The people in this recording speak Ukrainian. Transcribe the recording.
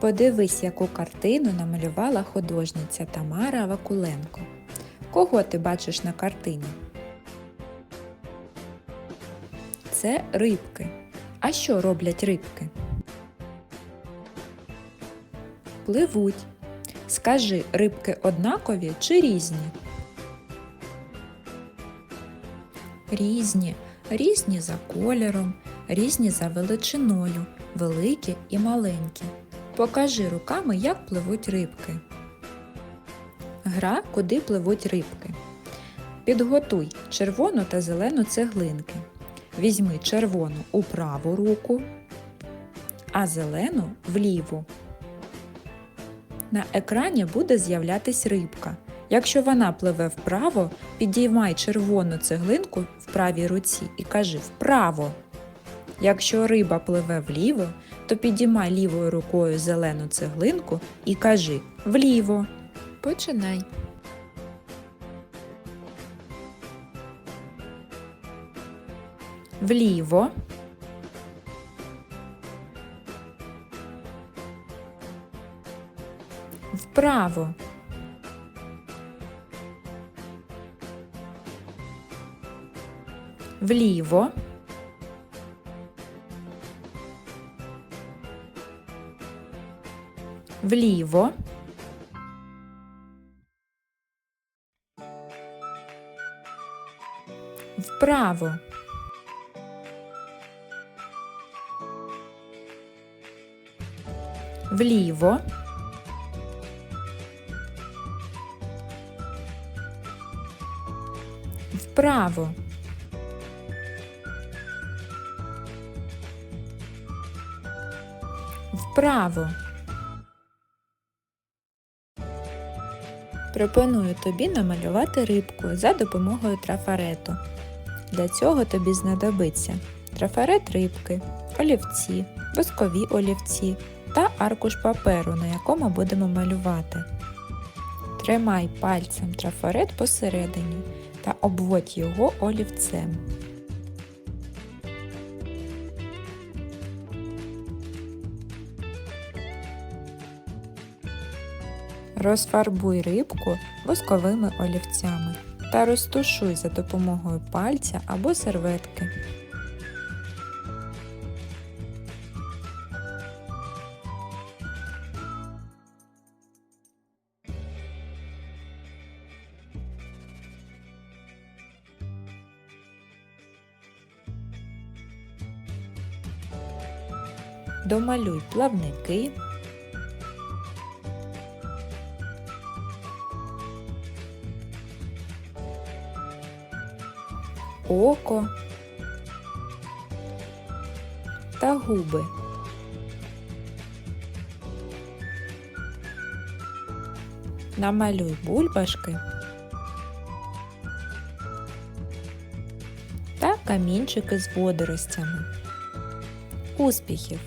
Подивись, яку картину намалювала художниця Тамара Вакуленко. Кого ти бачиш на картині? Це рибки. А що роблять рибки? Пливуть. Скажи, рибки однакові чи різні? Різні. Різні за кольором, різні за величиною, великі і маленькі. Покажи руками, як пливуть рибки. Гра, куди пливуть рибки. Підготуй червону та зелену цеглинки. Візьми червону у праву руку, а зелену в ліву. На екрані буде з'являтись рибка. Якщо вона пливе вправо, підіймай червону цеглинку в правій руці і кажи вправо. Якщо риба пливе вліво, то підіймай лівою рукою зелену цеглинку і кажи вліво. Починай. Вліво. Вправо. Вліво. Вліво. Вправо. Вліво. Вправо. Вправо. Пропоную тобі намалювати рибку за допомогою трафарету. Для цього тобі знадобиться трафарет рибки, олівці, воскові олівці та аркуш паперу, на якому будемо малювати. Тримай пальцем трафарет посередині та обводь його олівцем. Розфарбуй рибку восковими олівцями та розтушуй за допомогою пальця або серветки. Домалюй плавники. Око та губи. Намалюй бульбашки та камінчики з водоростями. Успіхів!